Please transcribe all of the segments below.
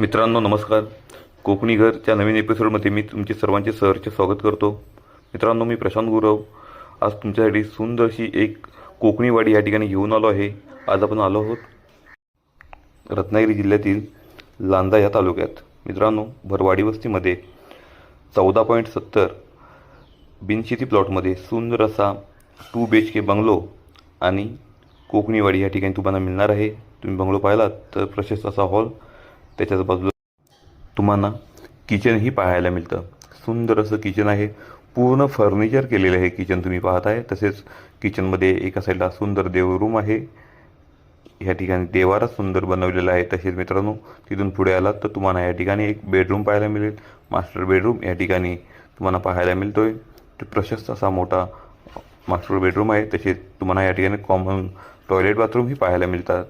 मित्रांनो नमस्कार. कोकणी घरच्या नवीन एपिसोडमध्ये मी तुमचे सर्वांचे सहर्ष स्वागत करतो. मित्रांनो मी प्रशांत गुरव. आज तुमच्यासाठी सुंदरशी एक कोकणी वाडी या ठिकाणी घेऊन आलो आहे. आज आपण आलो आहोत रत्नागिरी जिल्ह्यातील लांजा या तालुक्यात. मित्रांनो भरवाडी वस्तीमध्ये चौदा पॉईंट सत्तर बिनशेती प्लॉटमध्ये सुंदर असा two B H K bungalow आणि कोकणीवाडी या ठिकाणी तुम्हाला मिळणार आहे. तुम्ही बंगलो पाहिलात तर प्रशस्त असा हॉल त्याच्याच बाजूला तुम्हाला किचनही पाहायला मिळतं. सुंदर असं किचन आहे. पूर्ण फर्निचर केलेलं आहे किचन तुम्ही पाहत आहे. तसेच किचनमध्ये एका साईडला सुंदर देवरूम आहे. ह्या ठिकाणी देवारा सुंदर बनवलेला आहे. तसेच मित्रांनो तिथून पुढे आलात तर तुम्हाला या ठिकाणी एक बेडरूम पाहायला मिळेल. मास्टर बेडरूम या ठिकाणी तुम्हाला पाहायला मिळतोय. तो प्रशस्त असा मोठा मास्टर बेडरूम आहे. तसेच तुम्हाला या ठिकाणी कॉमन टॉयलेट बाथरूमही पाहायला मिळतात.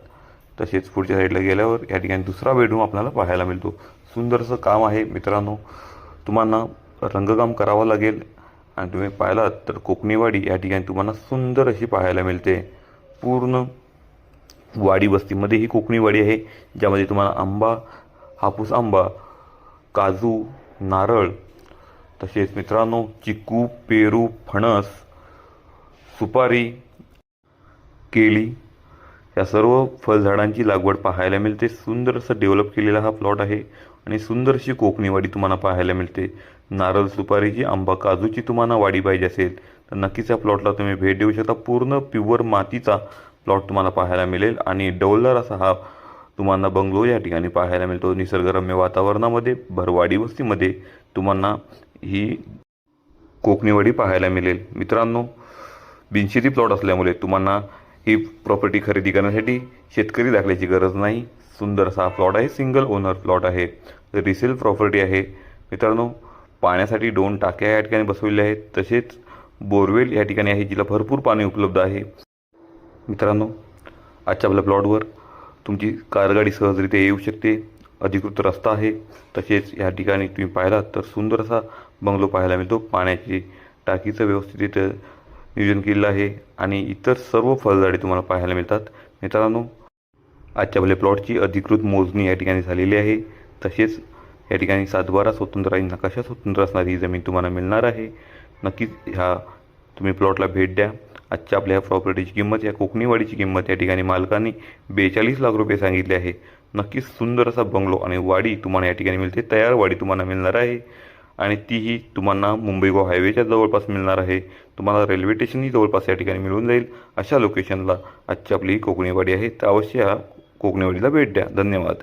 तसेच पुढच्या साईडला गेल्यावर या ठिकाणी दुसरा बेडरूम आपल्याला पाहायला मिळतो. सुंदरसं काम आहे मित्रांनो. तुम्हाला रंगकाम करावं लागेल. आणि तुम्ही पाहिलात तर कोकणीवाडी या ठिकाणी तुम्हाला सुंदर अशी पाहायला मिळते. पूर्ण वाडी वस्तीमध्ये ही कोकणीवाडी आहे. ज्यामध्ये तुम्हाला आंबा हापूस आंबा काजू नारळ तसेच मित्रांनो चिकू पेरू फणस सुपारी केळी या सर्व फळझाडांची लागवड पाहायला मिळते. सुंदर असं डेव्हलप केलेला हा प्लॉट आहे आणि सुंदरशी कोकणी वाडी तुम्हाला पाहायला मिळते. नारळ सुपारीची आंबा काजूची तुम्हाला वाडी पाहिजे असेल तर नक्कीच या प्लॉटला तुम्ही भेट देऊ शकता. पूर्ण प्युअर मातीचा प्लॉट तुम्हाला पाहायला मिळेल आणि डौलर असा हा तुम्हाला बंगलो या ठिकाणी पाहायला मिळतो. निसर्गरम्य वातावरणामध्ये भरवाडी वस्तीमध्ये तुम्हाला ही कोकणीवाडी पाहायला मिळेल. मित्रांनो बिनशेती प्लॉट असल्यामुळे तुम्हाला ही प्रॉपर्टी खरेदी करण्यासाठी शेतकरी दाखल्याची गरज नाही. सुंदर असा प्लॉट आहे. सिंगल ओनर प्लॉट आहे. रिसेल प्रॉपर्टी आहे. मित्रांनो पाण्यासाठी दोन टाक्या या ठिकाणी बसवलेल्या आहेत. तसेच बोरवेल या ठिकाणी आहे जिला भरपूर पाणी उपलब्ध आहे. मित्रांनो आजच्या आपल्या प्लॉटवर तुमची कारगाडी सहजरित्या येऊ शकते. अधिकृत रस्ता आहे. तसेच या ठिकाणी तुम्ही पाहिलात तर सुंदर असा बंगलो पाहायला मिळतो. पाण्याची टाकीचं व्यवस्थित इथं नियोजन केलेलं आहे आणि इतर सर्व फळझाडे तुम्हाला पाहायला मिळतात. मित्रांनो आजच्या आपल्या प्लॉटची अधिकृत मोजणी या ठिकाणी झालेली आहे. तसेच या ठिकाणी सातबारा स्वतंत्र आणि नकाशा स्वतंत्र असणारी ही जमीन तुम्हाला मिळणार आहे. नक्कीच ह्या तुम्ही प्लॉटला भेट द्या. आजच्या आपल्या ह्या प्रॉपर्टीची किंमत या कोकणीवाडीची किंमत या ठिकाणी मालकाने बेचाळीस लाख रुपये सांगितले आहे. नक्कीच सुंदर असा बंगलो आणि वाडी तुम्हाला या ठिकाणी मिळते. तयार वाडी तुम्हाला मिळणार आहे. आणि तीही तुम्हाला मुंबई गोवा हायवेच्या जवळपास मिळणार आहे. तुम्हाला रेल्वे स्टेशनही जवळपास या ठिकाणी मिळून जाईल. अशा लोकेशनला आजची आपली कोकणीवाडी आहे. तर अवश्य या कोकणीवाडीला भेट द्या. धन्यवाद.